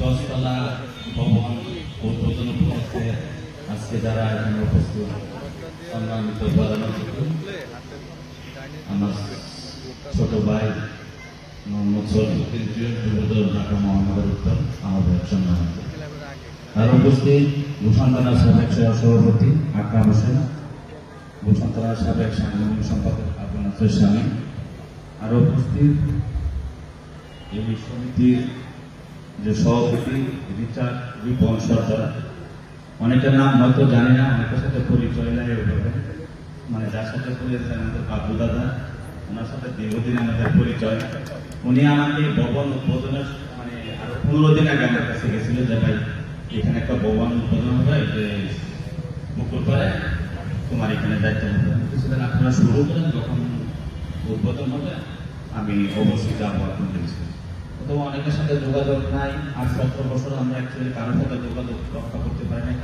দশতলা ভবন উদ্বোধন উপলক্ষে আজকে যারা এখানে উপস্থিত, সম্মানিত আমার ছোট ভাই মোহাম্মদ সরফুদ্দিন ঢাকা মহানগর উত্তর, আমাদের সম্মানিত। আর উপস্থিত ভূষণ থানার সাবেক সভাপতি আকরাম হোসেন ভূষণ থানার সাবেক সাংগঠনিক সম্পাদক আবুল স্বামী আর উপস্থিত এই সমিতির যে সভাপতি রিচার্ড রিপন সরকার অনেকের নাম হয়তো জানি না, অনেকের সাথে পরিচয় নাই ওইভাবে। মানে যার সাথে পরিচয় আমাদের বাবু দাদা, ওনার সাথে দীর্ঘদিন আমাদের পরিচয়। উনি আমাকে ভবন উদ্বোধনের মানে আরও পনেরো দিন আগে আমার কাছে গেছিল যে, ভাই, এখানে একটা ভবন উদ্বোধন হবে, যে মুকুল করে তোমার এখানে দায়িত্ব কিছুদিন আপনারা শুরু করেন, যখন উদ্বোধন হবে, আমি অবশ্যই যাব আপনাদের সাথে যোগাযোগ নাই আর সতেরো বছর আমরা কারোর সাথে যোগাযোগ রক্ষা করতে পারি না